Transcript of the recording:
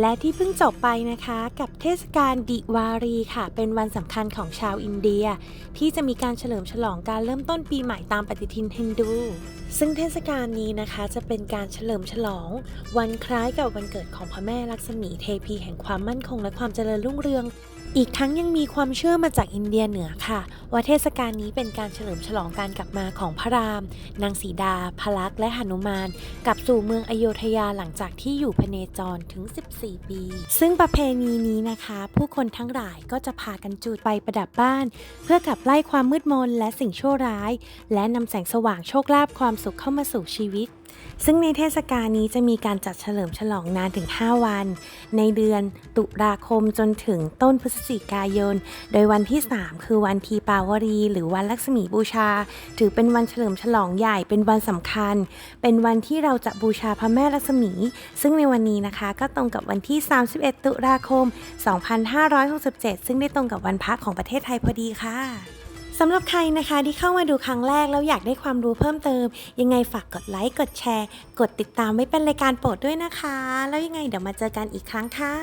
และที่เพิ่งจบไปนะคะกับเทศกาลดิวารีค่ะ เป็นวันสำคัญของชาวอินเดีย ที่จะมีการเฉลิมฉลองการเริ่มต้นปีใหม่ตามปฏิทินฮินดู ซึ่งเทศกาลนี้นะคะจะเป็นการเฉลิมฉลอง วันคล้ายกับวันเกิดของพระแม่ลักษมีเทพีแห่งความมั่นคงและความเจริญรุ่งเรือง อีกทั้งยังมีความเชื่อมาจากอินเดียเหนือค่ะ ว่าเทศกาลนี้เป็นการเฉลิมฉลองการกลับมาของพระราม นางสีดา พลักษณ์และหนุมาน กลับสู่เมืองอโยธยาหลังจากที่อยู่พเนจรถึง 14 ปี ซึ่งประเพณีนี้นะคะ ผู้คนทั้งหลายก็จะพากันจูดไปประดับบ้าน เพื่อขับไล่ความมืดมนและสิ่งชั่วร้าย และนำแสงสว่างโชคลาภความสุขเข้ามาสู่ชีวิตซึ่งในเทศกาลนี้จะมีการจัดเฉลิมฉลองนานถึง 5 วัน ในเดือนตุลาคมจนถึงต้นพฤศจิกายน โดยวันที่ 3 คือวันทีปาวรี หรือวันลักษมีบูชา ถือเป็นวันเฉลิมฉลองใหญ่เป็นวันสำคัญ เป็นวันที่เราจะบูชาพระแม่ลักษมี ซึ่งในวันนี้นะคะ ก็ตรงกับวันที่ 31 ตุลาคม 2567 ซึ่งได้ตรงกับวันพักของประเทศไทยพอดีค่ะ สำหรับใครนะคะที่เข้ามาดูครั้งแรกแล้วอยากได้ความรู้เพิ่มเติม ยังไงฝากกดไลค์กดแชร์ กดติดตามไว้เป็นรายการโปรดด้วยนะคะ แล้วยังไงเดี๋ยวมาเจอกันอีกครั้งค่ะ